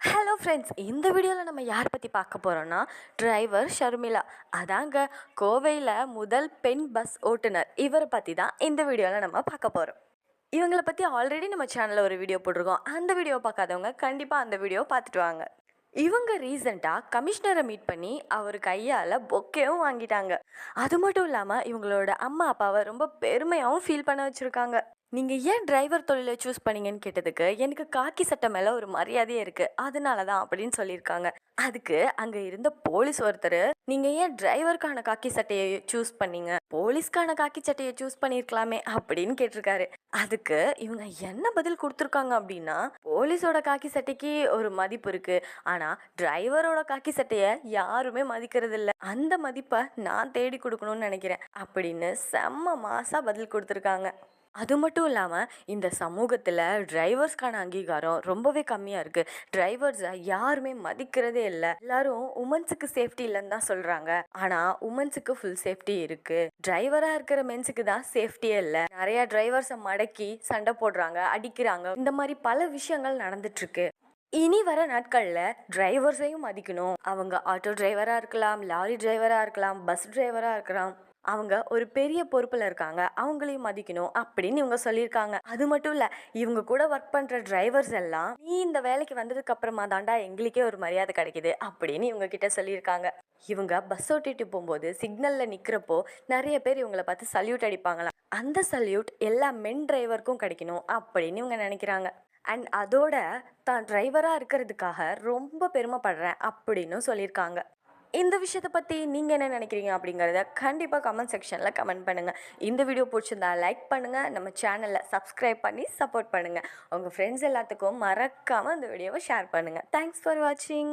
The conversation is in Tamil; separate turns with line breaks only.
ஹலோ ஃப்ரெண்ட்ஸ் இந்த வீடியோவில் நம்ம யார் பற்றி பார்க்க போகிறோன்னா டிரைவர் ஷர்மிளா. அதாங்க கோவையில் முதல் பெண் பஸ் ஓட்டுநர். இவரை பற்றி தான் இந்த வீடியோவில் நம்ம பார்க்க போகிறோம் இவங்களை பற்றி ஆல்ரெடி நம்ம சேனலில் ஒரு வீடியோ போட்டிருக்கோம். அந்த வீடியோ பார்க்காதவங்க கண்டிப்பாக அந்த வீடியோ பார்த்துட்டு வாங்க. இவங்க ரீசெண்டாக கமிஷனரை மீட் பண்ணி அவர் கையால் பொக்கேவும் வாங்கிட்டாங்க. அது மட்டும் இல்லாமல் இவங்களோட அம்மா அப்பாவை ரொம்ப பெருமையாகவும் ஃபீல் பண்ண வச்சுருக்காங்க. நீங்கள் ஏன் டிரைவர் தொழிலை சூஸ் பண்ணீங்கன்னு கேட்டதுக்கு எனக்கு காக்கி சட்டை மேலே ஒரு மரியாதையே இருக்குது அதனால தான் அப்படின்னு சொல்லியிருக்காங்க. அதுக்கு அங்கே இருந்த போலீஸ் ஒருத்தர் நீங்கள் ஏன் டிரைவருக்கான காக்கி சட்டையை சூஸ் பண்ணீங்க? போலீஸ்க்கான காக்கி சட்டையை சூஸ் பண்ணியிருக்கலாமே அப்படின்னு கேட்டிருக்காரு. அதுக்கு இவங்க என்ன பதில் கொடுத்துருக்காங்க அப்படின்னா போலீஸோட காக்கி சட்டைக்கு ஒரு மதிப்பு இருக்குது ஆனால் டிரைவரோட காக்கி சட்டையை யாருமே மதிக்கிறது இல்லை அந்த மதிப்பை நான் தேடி கொடுக்கணும்னு நினைக்கிறேன். அப்படின்னு செம்ம மாசாக பதில் கொடுத்துருக்காங்க. அது மட்டும் இல்லாமல் இந்த சமூகத்தில் டிரைவர்ஸ்க்கான அங்கீகாரம் ரொம்பவே கம்மியாக இருக்குது டிரைவர்ஸை யாருமே மதிக்கிறதே இல்லை. எல்லாரும் உமன்ஸுக்கு சேஃப்டி இல்லைன்னு தான் சொல்கிறாங்க ஆனால் உமன்ஸுக்கு ஃபுல் சேஃப்டி இருக்குது டிரைவராக இருக்கிற மென்ஸுக்கு தான் சேஃப்டியே இல்லை. நிறையா டிரைவர்ஸை மடக்கி சண்டை போடுறாங்க அடிக்கிறாங்க. இந்த மாதிரி பல விஷயங்கள் நடந்துட்டுருக்கு இனி வர நாட்களில் டிரைவர்ஸையும் மதிக்கணும். அவங்க ஆட்டோ டிரைவராக இருக்கலாம் லாரி டிரைவராக இருக்கலாம் பஸ் டிரைவராக இருக்கலாம். அவங்க ஒரு பெரிய பொறுப்பில் இருக்காங்க. அவங்களையும் மதிக்கணும் அப்படின்னு இவங்க சொல்லியிருக்காங்க. அது மட்டும் இல்லை இவங்க கூட ஒர்க் பண்ணுற டிரைவர்ஸ் எல்லாம் நீ இந்த வேலைக்கு வந்ததுக்கு அப்புறமா தாண்டா எங்களுக்கே ஒரு மரியாதை கிடைக்குது அப்படின்னு இவங்க கிட்ட சொல்லியிருக்காங்க. இவங்க பஸ் ஓட்டிட்டு போகும்போது சிக்னலில் நிற்கிறப்போ நிறைய பேர் இவங்கள பார்த்து சல்யூட் அடிப்பாங்களாம். அந்த சல்யூட் எல்லா மென் டிரைவருக்கும் கிடைக்கணும் அப்படின்னு இவங்க நினைக்கிறாங்க. அண்ட் அதோட தான் டிரைவராக இருக்கிறதுக்காக ரொம்ப பெருமைப்படுறேன் அப்படின்னு சொல்லியிருக்காங்க. இந்த விஷயத்தை பற்றி நீங்கள் என்ன நினைக்கிறீங்க அப்படிங்கிறத கண்டிப்பாக கமெண்ட் செக்ஷனில் கமெண்ட் பண்ணுங்கள் இந்த வீடியோ பிடிச்சிருந்தா லைக் பண்ணுங்கள் நம்ம சேனலை சப்ஸ்கிரைப் பண்ணி சப்போர்ட் பண்ணுங்கள் உங்கள் ஃப்ரெண்ட்ஸ் எல்லாத்துக்கும் மறக்காமல் இந்த வீடியோவை ஷேர் பண்ணுங்கள் தேங்க்ஸ் ஃபார் வாட்சிங்